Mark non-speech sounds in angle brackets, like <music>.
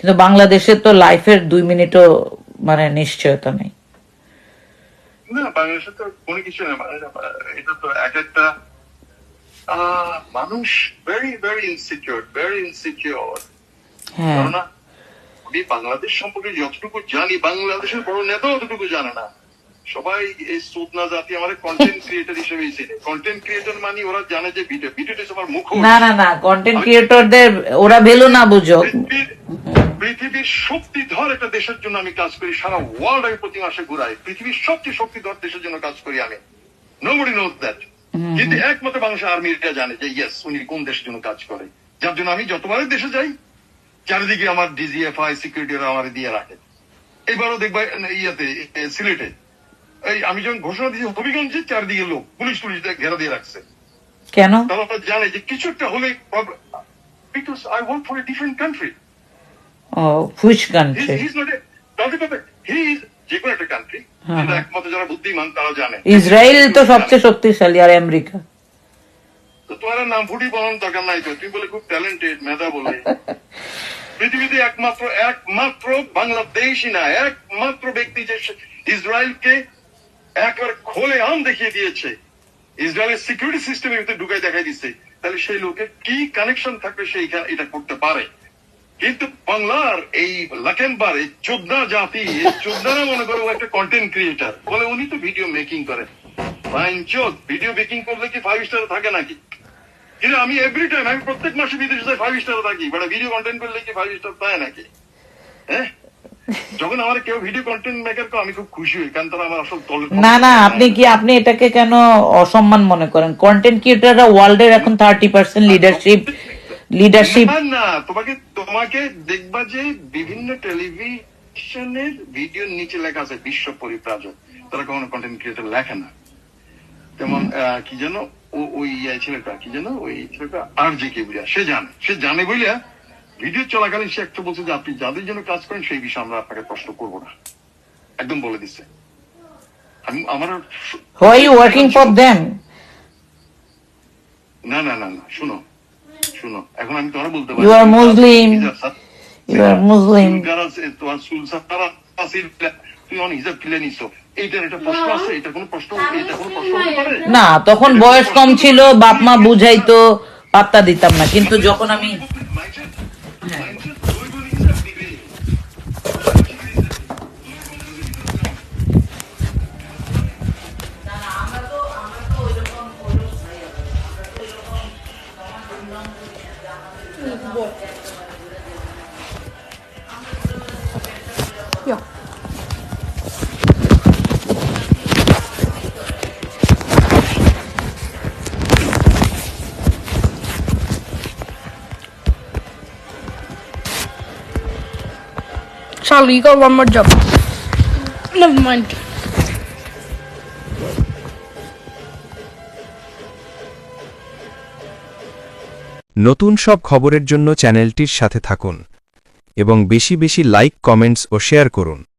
কিন্তু বাংলাদেশে তো লাইফের দুই মিনিটও মানে নিশ্চয়তা নেই। না বাংলাদেশে তো কোনো কিছু নেই। এটা তো এক একটা মানুষ very very insecure very insecure কেননা আমি বাংলাদেশ সম্পর্কে যতটুকু জানি বাংলাদেশের বড় নেতা অতটুকু জানে না। সবাই এই সুদনা জাতি আমার কন্টেন্ট ক্রিয়েটর চিনে। কন্টেন্ট ক্রিয়েটর মানে ওরা জানে যে ভিডিও ভিডিওটি সবার মুখ না না না কন্টেন্ট ক্রিয়েটরদের ওরা ভেলো না বুঝো পৃথিবীর শক্তিধর একটা দেশের জন্য আমি কাজ করি সারা ওয়ার্ল্ড আমি প্রতি মাসে ঘুরাই। পৃথিবীর সবচেয়ে শক্তিধর দেশের জন্য কাজ করি আমি। নোবডি নোজ দ্যাট কিন্তু একমাত্র বাংলাদেশ আর্মিরা জানে যে ইয়েস উনি কোন দেশের জন্য কাজ করে। যার জন্য আমি যতবারই দেশে যাই চারিদিকে আমার ডিজিএফআই সিকিউরিটি আমার দিয়ে রাখে। এবারও দেখবা ইয়াতে সিলেটে এই আমি যখন ঘোষণা দিয়েছি হবিগঞ্জে চারিদিকে লোক পুলিশ পুলিশ ঘেরা দিয়ে রাখছে। কেন? তারা জানে যে কিছু একটা হলে because I work for a different country He's, country he's not a, তাদের he is যে কোনো একটা কান্ট্রি হ্যাঁ, হ্যাঁ। একমাত্র যারা বুদ্ধিমান তারা জানে। ইসরায়েল তো সবচেয়ে শক্তিশালী আর আমেরিকা। তো তোমার নাম ফুটি বলার দরকার নাই তো তুমি বলে খুব ট্যালেন্টেড মেধা বলে। <laughs> পৃথিবীতে একমাত্র একমাত্র বাংলাদেশই না একমাত্র ব্যক্তি যে ইসরায়েলকে একবার খোলে আম দেখিয়ে দিয়েছে। ইসরায়েলের সিকিউরিটি সিস্টেমের ভিতরে ঢুকাই দেখাই দিচ্ছে তাহলে সেই লোকের কি কানেকশন থাকবে সেই এটা করতে পারে? কিন্তু বাংলার এই লাকেনবার এই চোদ্দা জাতি চোদ্দারা মনে করে একটা কন্টেন্ট ক্রিয়েটার বলে উনি তো ভিডিও মেকিং করে ফাইনচোদ ভিডিও মেকিং করলে কি ফাইভ স্টার থাকে নাকি? কিন্তু আমি এভরি টাইম আমি প্রত্যেক মাসে বিদেশে যাই ফাইভ স্টার থাকি বাট ভিডিও কন্টেন্ট করলে কি ফাইভ স্টার পায় নাকি? হ্যাঁ? যখন আমার কেউ ভিডিও কন্টেন্ট মেকার আমি খুব খুশি হই কারণ তারা আমার আসল না না আপনি কি আপনি এটাকে কেন অসম্মান মনে করেন? কন্টেন্ট ক্রিয়েটররা ওয়ার্ল্ডের এখন থার্টি পার্সেন্ট লিডারশিপ লিডারশিপ না, তোমাকে তোমাকে দেখবা যে বিভিন্ন টেলিভিশনের ভিডিওর নিচে লেখা আছে বিশ্ব পরিপ্রাজক তারা কখনো কন্টেন্ট ক্রিয়েটর লেখে না। যেমন কি যেন ওই ইয়ে ছেলেটা কি যেন ওই ছেলেটা আর যে কে বুঝা সে জানে সে জানে বলিয়া ভিডিও চলাকালীন সে একটা বলছে যে আপনি যাদের জন্য কাজ করেন সেই বিষয়ে আমরা আপনাকে প্রশ্ন করব না। একদম বলে দিচ্ছে। আমার হোয়াই ওয়ার্কিং ফর দেম না না না না শুনো। শুনো এখন আমি তোমার বলতে You are Muslim. You are Muslim. তোমার চুল সারা আসিল তুই অন হিসাব কিলে নিছো। এইটার একটা প্রশ্ন আছে এটা কোনো প্রশ্ন এটা কোনো প্রশ্ন না তখন বয়স কম ছিল বাপ মা বুঝাইতো পাত্তা দিতাম না। কিন্তু যখন আমি Charlie, you got one more job. Never mind. নতুন সব খবরের জন্য চ্যানেলটির সাথে থাকুন এবং বেশি বেশি লাইক কমেন্টস ও শেয়ার করুন